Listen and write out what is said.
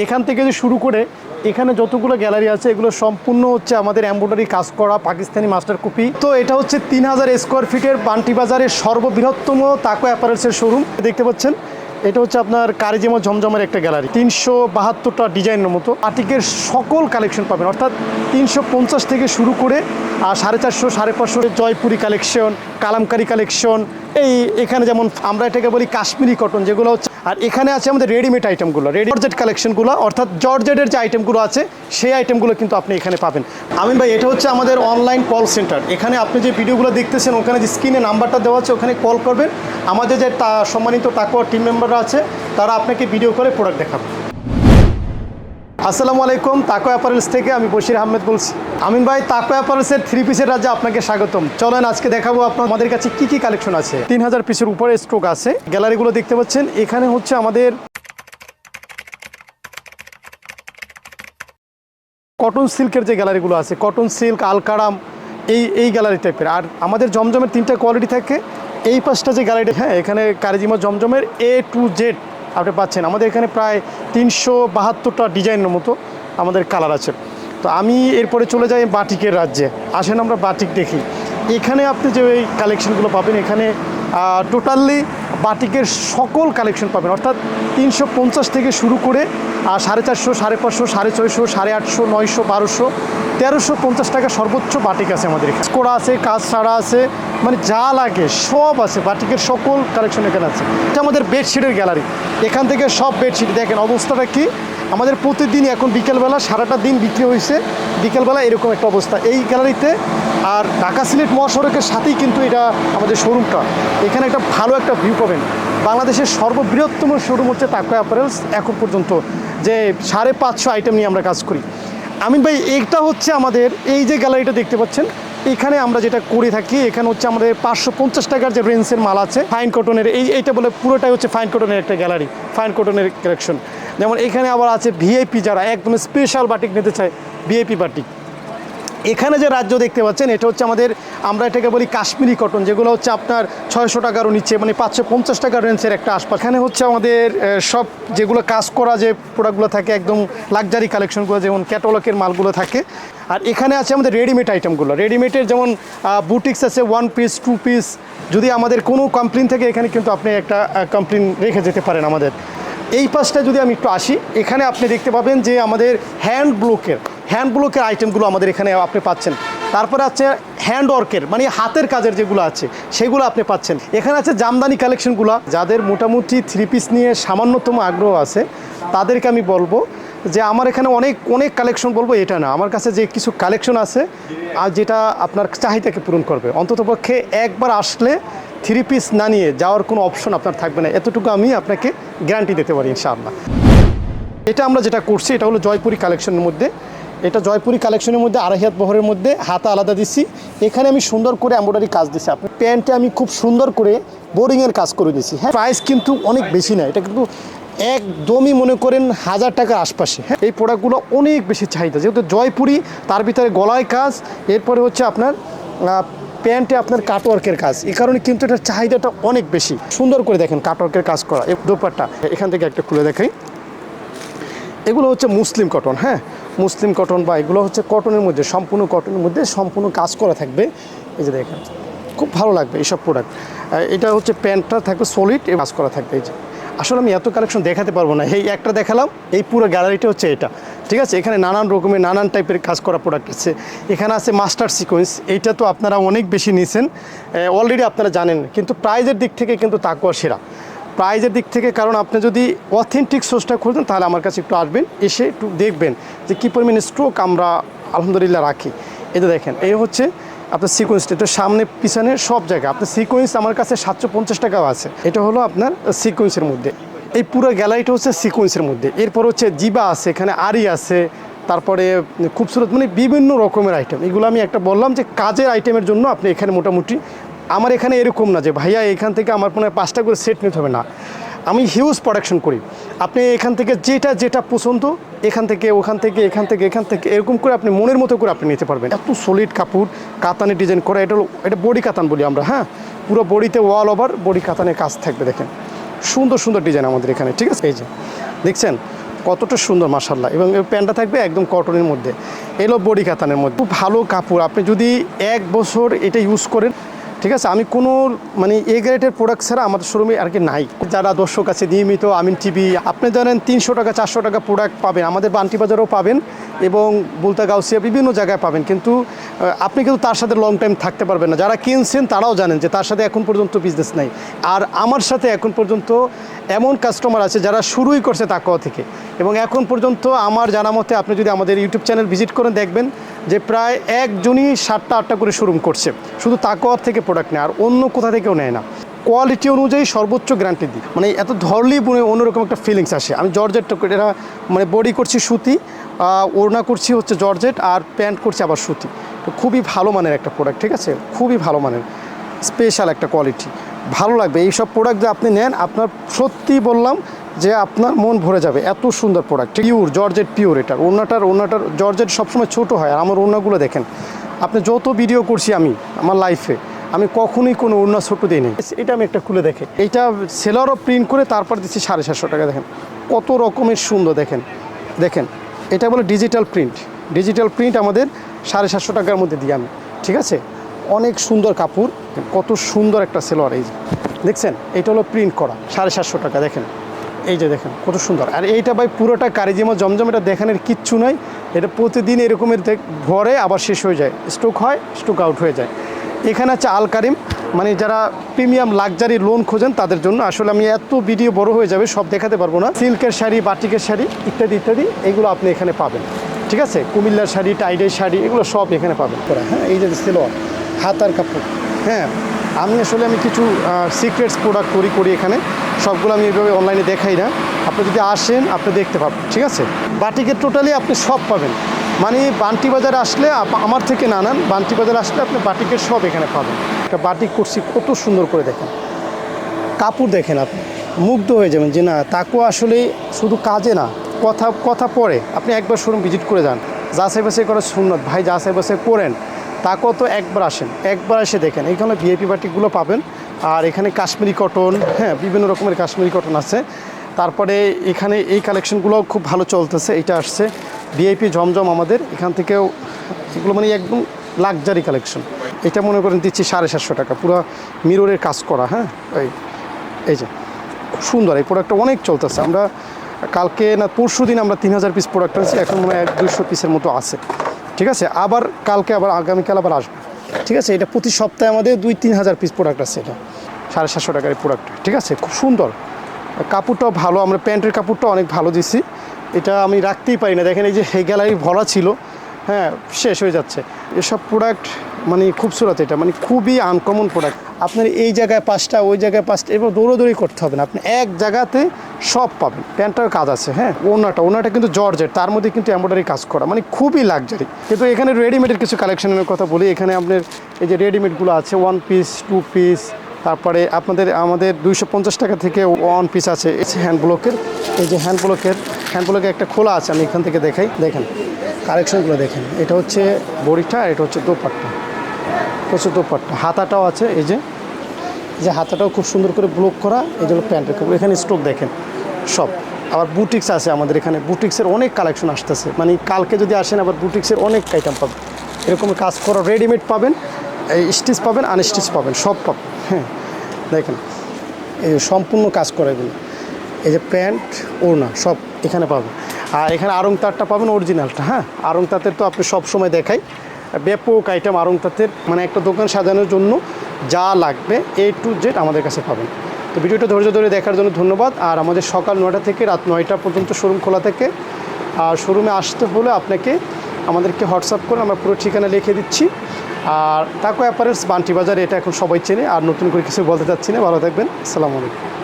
এখান থেকে যে শুরু করে এখানে যতগুলো গ্যালারি আছে, এগুলো সম্পূর্ণ হচ্ছে আমাদের এম্ব্রয়ডারি কাজ করা পাকিস্তানি মাস্টার কপি তো এটা হচ্ছে তিন হাজার স্কোয়ার ফিটের বান্টি বাজারের সর্ববৃহত্তম তাকো অ্যাপারেলসের শোরুম দেখতে পাচ্ছেন, এটা হচ্ছে আপনার কারিজিমা জমজমের একটা গ্যালারি। তিনশো বাহাত্তরটা ডিজাইনের মতো আর্টিকের সকল কালেকশন পাবেন। অর্থাৎ তিনশো পঞ্চাশ থেকে শুরু করে আর সাড়ে চারশো, সাড়ে পাঁচশো জয়পুরি কালেকশন কালামকারি কালেকশন এই এখানে যেমন আমরা এটাকে বলি কাশ্মীরি কটন যেগুলো হচ্ছে, আর এখানে আছে আমাদের রেডিমেড আইটেমগুলো রেডি কালেকশনগুলো অর্থাৎ জর্জেটের যে আইটেমগুলো আছে, সেই আইটেমগুলো কিন্তু আপনি এখানে পাবেন। আমিন ভাই, এটা হচ্ছে আমাদের অনলাইন কল সেন্টার এখানে আপনি যে ভিডিওগুলো দেখতেছেন, ওখানে যে স্ক্রিনে নাম্বারটা দেওয়া আছে, ওখানে কল করবেন। আমাদের যে সম্মানিত তাকুয়া টিম মেম্বাররা আছে, তারা আপনাকে ভিডিও করে প্রোডাক্ট দেখাবে। আসসালামু আলাইকুম, তাকো অ্যাপারেলস থেকে আমি বশির আহমেদ বলছি। আমিন ভাই, তাকো অ্যাপারেলসের থ্রি পিসের রাজ্যে আপনাকে স্বাগতম। চলেন আজকে দেখাবো আমাদের কাছে কি কি কালেকশন আছে। তিন হাজার পিসের উপরে স্ট্রোক আছে। গ্যালারিগুলো দেখতে পাচ্ছেন। এখানে হচ্ছে আমাদের কটন সিল্কের যে গ্যালারিগুলো আছে, কটন সিল্ক, আলকারাম, এই এই গ্যালারি টাইপের। আর আমাদের জমজমের তিনটা কোয়ালিটি থাকে। এই পাঁচটা যে গ্যালারি হ্যাঁ এখানে কারিজিমা জমজমের এ টু জেড আপনি পাচ্ছেন। আমাদের এখানে প্রায় তিনশো বাহাত্তরটা ডিজাইনের মতো আমাদের কালার আছে। তো আমি এরপরে চলে যাই বাটিকের রাজ্যে। আসেন আমরা বাটিক দেখি। এখানে আপনি যে ওই কালেকশনগুলো পাবেন, এখানে টোটালি বাটিকের সকল কালেকশন পাবেন। অর্থাৎ তিনশো পঞ্চাশ থেকে শুরু করে সাড়ে চারশো, সাড়ে পাঁচশো, সাড়ে ছয়শো, সাড়ে আটশো, নয়শো, বারোশো, তেরোশো পঞ্চাশ টাকা সর্বোচ্চ বাটিক আছে আমাদের এখানে। আছে, কাজ ছাড়া আছে মানে যা লাগে সব আছে, বাটিকের সকল কালেকশন এখানে আছে। এটা আমাদের বেডশিটের গ্যালারি এখান থেকে সব বেডশিট দেখেন, অবস্থাটা কি? আমাদের প্রতিদিন এখন বিকেলবেলা সারাটা দিন বিক্রি হয়েছে। বিকেলবেলা এরকম একটা অবস্থা। এই গ্যালারিতে আর ঢাকা সিলেট মহাসড়কের সাথেই কিন্তু এটা আমাদের শোরুমটা। এখানে একটা ভালো একটা ভিউ পাবেন। বাংলাদেশের সর্ববৃহত্তম শোরুম হচ্ছে তাকো অ্যাপারেলস এখন পর্যন্ত যে সাড়ে পাঁচশো আইটেম নিয়ে আমরা কাজ করি। আমিন ভাই, এইটা হচ্ছে আমাদের, এই যে গ্যালারিটা দেখতে পাচ্ছেন, এখানে আমরা যেটা করে থাকি, এখানে হচ্ছে আমাদের পাঁচশো পঞ্চাশ টাকার যে রেঞ্জের মাল আছে ফাইন কটনের এই এইটা বলে পুরোটাই হচ্ছে ফাইন কটনের একটা গ্যালারি ফাইন কটনের কালেকশন যেমন এখানে আবার আছে ভিআইপি যারা, একদম স্পেশাল বাটিক নিতে চায় ভিআইপি বাটিক এখানে যে রাজ্য দেখতে পাচ্ছেন, এটা হচ্ছে আমাদের, আমরা এটাকে বলি কাশ্মীরি কটন যেগুলো হচ্ছে আপনার ছয়শো টাকারও নিচ্ছে মানে পাঁচশো পঞ্চাশ টাকার রেঞ্জের একটা আশপাশ। এখানে হচ্ছে আমাদের সব যেগুলো কাজ করা যে প্রোডাক্টগুলো থাকে, একদম লাক্সারি কালেকশনগুলো যেমন ক্যাটালগের মালগুলো থাকে। আর এখানে আছে আমাদের রেডিমেড আইটেমগুলো রেডিমেডের যেমন বুটিক্স আছে ওয়ান পিস টু পিস যদি আমাদের কোনো কমপ্লেন থেকে এখানে কিন্তু আপনি একটা কমপ্লেন রেখে যেতে পারেন আমাদের। এই পাশটা যদি আমি একটু আসি, এখানে আপনি দেখতে পাবেন যে আমাদের হ্যান্ড ব্লকের হ্যান্ড ব্লকের আইটেমগুলো আমাদের এখানে আপনি পাচ্ছেন। তারপরে আছে হ্যান্ড ওয়ার্কের মানে হাতের কাজের যেগুলো আছে, সেগুলো আপনি পাচ্ছেন। এখানে আছে জামদানি কালেকশনগুলো। যাদের মোটামুটি থ্রি পিস নিয়ে সামান্যতম আগ্রহ আছে, তাদেরকে আমি বলব যে আমার এখানে অনেক অনেক কালেকশন বলব, এটা না। আমার কাছে যে কিছু কালেকশন আছে, আর যেটা আপনার চাহিদাকে পূরণ করবে। অন্ততপক্ষে একবার আসলে থ্রি পিস না নিয়ে যাওয়ার কোনো অপশন আপনার থাকবে না। এতটুকু আমি আপনাকে গ্যারান্টি দিতে পারি, ইনশাআল্লাহ। এটা আমরা যেটা করছি, এটা হলো জয়পুরি কালেকশনের মধ্যে। এটা জয়পুরি কালেকশনের মধ্যে আড়াই হাত বহরের মধ্যে হাতা আলাদা দিচ্ছি এখানে আমি সুন্দর করে এম্ব্রয়ডারি কাজ দিচ্ছি আপনি প্যান্টে আমি খুব সুন্দর করে বোরিংয়ের কাজ করে দিয়েছি হ্যাঁ প্রাইস কিন্তু অনেক বেশি না। এটা কিন্তু একদমই মনে করেন হাজার টাকার আশপাশে। হ্যাঁ এই প্রোডাক্টগুলো অনেক বেশি চাহিদা। যেহেতু জয়পুরি, তার ভিতরে গলায় কাজ, এরপরে হচ্ছে আপনার প্যান্টে আপনার কাটওয়ার্কের কাজ। এই কারণে কিন্তু এটার চাহিদাটা অনেক বেশি। সুন্দর করে দেখেন কাটওয়ার্কের কাজ করা। দোপারটা এখান থেকে একটা খুলে দেখাই। এগুলো হচ্ছে মুসলিম কটন হ্যাঁ। মুসলিম কটন বা এগুলো হচ্ছে কটনের মধ্যে, সম্পূর্ণ কটনের মধ্যে সম্পূর্ণ কাজ করা থাকবে। এই যে দেখেন, খুব ভালো লাগবে এইসব প্রোডাক্ট এটা হচ্ছে প্যান্টটা থাকবে সলিড কাজ করা থাকবে এই যে। আসলে আমি এত কালেকশন দেখাতে পারব না। এই একটা দেখালাম, এই পুরো গ্যালারিটা হচ্ছে এটা। ঠিক আছে? এখানে নানান রকমের, নানান টাইপের কাজ করা প্রোডাক্ট আছে। এখানে আছে মাস্টার সিকোয়েন্স এইটা তো আপনারা অনেক বেশি নিয়েছেন অলরেডি আপনারা জানেন, কিন্তু প্রাইজের দিক থেকে কিন্তু তাকুয়া সেরা। প্রাইজের দিক থেকে, কারণ আপনি যদি অথেন্টিক সোর্সটা খুঁজতেন তাহলে আমার কাছে একটু আসবেন, এসে একটু দেখবেন যে কী পরিমাণে স্ট্রোক আমরা আলহামদুলিল্লাহ রাখি। এটা দেখেন, এই হচ্ছে আপনার সিকোয়েন্সটা এটা সামনে, পিছনে সব জায়গায়। আপনার সিকোয়েন্স আমার কাছে সাতশো পঞ্চাশ টাকাও আছে। এটা হলো আপনার সিকোয়েন্সের মধ্যে। এই পুরো গ্যালারিটা হচ্ছে সিকোয়েন্সের মধ্যে। এরপর হচ্ছে জিবা আছে, এখানে আরি আছে, তারপরে খুবসুরত মানে বিভিন্ন রকমের আইটেম এগুলো আমি একটা বললাম যে কাজের আইটেমের জন্য আপনি এখানে মোটামুটি আমার এখানে এরকম না যে, ভাইয়া, এখান থেকে আমার মনে হয় পাঁচটা করে সেট নিতে হবে না। আমি হিউজ প্রোডাকশন করি। আপনি এখান থেকে যেটা যেটা পছন্দ, এখান থেকে, ওখান থেকে, এখান থেকে এখান থেকে, এরকম করে আপনি মনের মতো করে আপনি নিতে পারবেন। এত সলিড কাপড়, কাতানে ডিজাইন করা, এটা এটা বডি কাতান বলি আমরা হ্যাঁ? পুরো বডিতে ওয়াল ওভার বডি কাতানের কাজ থাকবে, দেখেন। সুন্দর সুন্দর ডিজাইন আমাদের এখানে, ঠিক আছে? এই যে, দেখছেন? কতটা সুন্দর মাসাল্লাহ এবং প্যান্টটা থাকবে একদম কটনের মধ্যে। এলো বডি কাতানের মধ্যে। খুব ভালো কাপড়। আপনি যদি এক বছর এটা ইউজ করেন ঠিক আছে? আমি কোনো মানে এ গ্রেডের প্রোডাক্ট ছাড়া আমাদের শোরুমে আর কি নাই। যারা দর্শক আছে, নিয়মিত আমিন টিভি আপনি জানেন তিনশো টাকা, চারশো টাকা প্রোডাক্ট পাবেন, আমাদের বান্টি বাজারেও পাবেন এবং বুলতা গাউসিয়া বিভিন্ন জায়গায় পাবেন। কিন্তু আপনি কিন্তু তার সাথে লং টাইম থাকতে পারবেন না। যারা কিনছেন, তারাও জানেন যে তার সাথে এখন পর্যন্ত বিজনেস নাই। আর আমার সাথে এখন পর্যন্ত এমন কাস্টমার আছে যারা শুরুই করছে তাকওয়া থেকে। এবং এখন পর্যন্ত আমার জানা মতে আপনি যদি আমাদের ইউটিউব চ্যানেল ভিজিট করেন দেখবেন যে প্রায় একজনই সাতটা, আটটা করে শোরুম করছে। শুধু তাকওয়ার থেকে প্রোডাক্ট নেয়, আর অন্য কোথা থেকেও নেয় না। কোয়ালিটি অনুযায়ী সর্বোচ্চ গ্যারান্টি দিই। মানে এত ধরলেই মনে অন্যরকম একটা ফিলিংস আসে। আমি জর্জেট এটা মানে বডি করছি সুতি ওড়না করছি হচ্ছে জর্জেট আর প্যান্ট করছি আবার সুতি। তো খুবই ভালো মানের একটা প্রোডাক্ট ঠিক আছে? খুবই ভালো মানের। স্পেশাল একটা কোয়ালিটি ভালো লাগবে। এইসব প্রোডাক্ট যে আপনি নেন, আপনার সত্যি বললাম যে আপনার মন ভরে যাবে। এত সুন্দর প্রোডাক্ট পিওর জর্জেট পিওর এটার। ওড়নাটার ওড়নাটার জর্জেট সবসময় ছোট হয়। আর আমার ওড়নাগুলো দেখেন। আপনি যত ভিডিও করছি আমি আমার লাইফে আমি কখনোই কোনো ওড়না ছোট দিই নেই এটা আমি একটা খুলে দেখে। এইটা সেলারও প্রিন্ট করে তারপর দিচ্ছি সাড়ে সাতশো টাকা দেখেন। কত রকমের সুন্দর দেখেন। দেখেন এটা বলে ডিজিটাল প্রিন্ট ডিজিটাল প্রিন্ট আমাদের সাড়ে সাতশো টাকার মধ্যে দিই আমি ঠিক আছে? অনেক সুন্দর কাপড় কত সুন্দর একটা সেলোয়ার এই দেখছেন? এটা হলো প্রিন্ট করা সাড়ে সাতশো টাকা দেখেন। এই যে দেখেন, কত সুন্দর। আর এইটা ভাই পুরোটা কারিজিমা জমজম, এটা দেখানোর কিচ্ছু নাই। এটা প্রতিদিন এরকমের ভরে আবার শেষ হয়ে যায়। স্টক হয় স্টক আউট হয়ে যায়। এখানে আছে আল কারিম। মানে যারা প্রিমিয়াম লাক্সারি লোন খোঁজেন, তাদের জন্য আসলে আমি এত ভিডিও বড় হয়ে যাবে, সব দেখাতে পারব না। সিল্কের শাড়ি, বাটিকের শাড়ি, ইত্যাদি ইত্যাদি, এগুলো আপনি এখানে পাবেন। ঠিক আছে? কুমিল্লার শাড়ি, টাইডের শাড়ি, এগুলো সব এখানে পাবেন। হ্যাঁ এই যে সেলোয়ার, হাতার কাপড়। হ্যাঁ আমি আসলে আমি কিছু সিক্রেটস প্রোডাক্ট করি করি এখানে। সবগুলো আমি এইভাবে অনলাইনে দেখাই না। আপনি যদি আসেন, আপনি দেখতে পাবেন, ঠিক আছে? বাটিকের টোটালি আপনি সব পাবেন। মানে বান্টি বাজার আসলে আমার থেকে না নেন বান্টি বাজার আসলে আপনি বাটিকের সব এখানে পাবেন। একটা বাটিক করছি, কত সুন্দর করে দেখেন। কাপড় দেখেন আপনি, মুগ্ধ হয়ে যাবেন যে না, তাকেও আসলে শুধু কাজে না, কথা কথা পড়ে আপনি একবার শোরুম ভিজিট করে যান। যাচাই বাছাই করা সুন্নত। ভাই, যাচাই বাছাই করেন, তাকেও তো একবার আসেন। একবার এসে দেখেন। এখানে ভিআইপি বাটিকগুলো পাবেন। আর এখানে কাশ্মীরি কটন হ্যাঁ বিভিন্ন রকমের কাশ্মীরি কটন আছে। তারপরে এখানে এই কালেকশনগুলোও খুব ভালো চলতেছে, এটা আসছে। ভিআইপি জমজম আমাদের, এখান থেকেও এগুলো মানে একদম লাক্সারি কালেকশন। এটা মনে করেন দিচ্ছি সাড়ে সাতশো টাকা, পুরো মিররের কাজ করা হ্যাঁ এই এই যে, খুব সুন্দর, এই প্রোডাক্টটা অনেক চলতেছে। আমরা কালকে না পরশু দিন আমরা তিন হাজার পিস প্রোডাক্ট আনছি এখন মনে হয় এক দুশো পিসের মতো আছে। ঠিক আছে? আবার কালকে, আবার আগামীকাল আবার আসবে। ঠিক আছে? এটা প্রতি সপ্তাহে আমাদের দুই, তিন হাজার পিস প্রোডাক্ট আছে এটা। সাড়ে সাতশো টাকার প্রোডাক্ট ঠিক আছে? খুব সুন্দর। কাপড়টাও ভালো। আমরা প্যান্টের কাপড়টা অনেক ভালো দিছি। এটা আমি রাখতেই পারি না। দেখেন এই যে হে গ্যালারি ভরা ছিল। হ্যাঁ শেষ হয়ে যাচ্ছে। এসব প্রোডাক্ট মানে খুবসুরত এটা মানে খুবই আনকমন প্রোডাক্ট আপনার এই জায়গায় পাঁচটা, ওই জায়গায় পাঁচটা এবার দৌড়োদৌড়ি করতে হবে না। আপনি এক জায়গাতে সব পাবেন। প্যান্টটার কাজ আছে হ্যাঁ? ওনাটা ওনাটা কিন্তু জর্জের তার মধ্যে কিন্তু এমব্রয়ডারি কাজ করা। মানে খুবই লাক্সারি কিন্তু এখানে রেডিমেডের কিছু কালেকশনের কথা বলি। এখানে আপনার এই যে রেডিমেডগুলো আছে ওয়ান পিস টু পিস তারপরে আপনাদের, আমাদের দুইশো পঞ্চাশ টাকা থেকে ওয়ান পিস আছে। হ্যান্ড ব্লকের এই যে হ্যান্ড ব্লকের হ্যান্ড ব্লকের একটা খোলা আছে, আমি এখান থেকে দেখাই। দেখেন কালেকশনগুলো দেখেন। এটা হচ্ছে বড়িটা এটা হচ্ছে দোপাট্টা। হচ্ছে দোপাট্টা। হাতাটাও আছে, এই যে। যে হাতাটাও খুব সুন্দর করে ব্লক করা, এই যে হলো প্যান্টের কাপড় এখানে স্টক দেখেন, সব। আবার বুটিক্স আছে আমাদের এখানে। বুটিক্সের অনেক কালেকশন আসতেছে। মানে কালকে যদি আসেন, আবার বুটিক্সের অনেক আইটেম পাবেন। এরকম কাজ করা রেডিমেড পাবেন, এই স্টিচ পাবেন আনস্টিচ পাবেন, সব পাবেন। হ্যাঁ দেখেন। এই সম্পূর্ণ কাজ করা এগুলো। এই যে প্যান্ট, ওড়না, সব এখানে পাবেন। আর এখানে আরং তারটা পাবেন অরিজিনালটা হ্যাঁ? আরং তাঁতের তো আপনি সব সময় দেখাই। ব্যাপক আইটেম আরং তাঁতের মানে একটা দোকান সাজানোর জন্য যা লাগবে এ টু জেড আমাদের কাছে পাবেন। তো ভিডিওটা ধৈর্য ধরে দেখার জন্য ধন্যবাদ। আর আমাদের সকাল নয়টা থেকে রাত নয়টা পর্যন্ত শোরুম খোলা থাকে। আর শোরুমে আসতে হলে আপনাকে আমাদেরকে হোয়াটসঅ্যাপ করে আমরা পুরো ঠিকানা লিখে দিচ্ছি। আর তাকো অ্যাপারেন্টস বান্টি বাজার, এটা এখন সবাই চেনে। আর নতুন করে কিছু বলতে চাচ্ছি না। ভালো থাকবেন। আসসালামু আলাইকুম।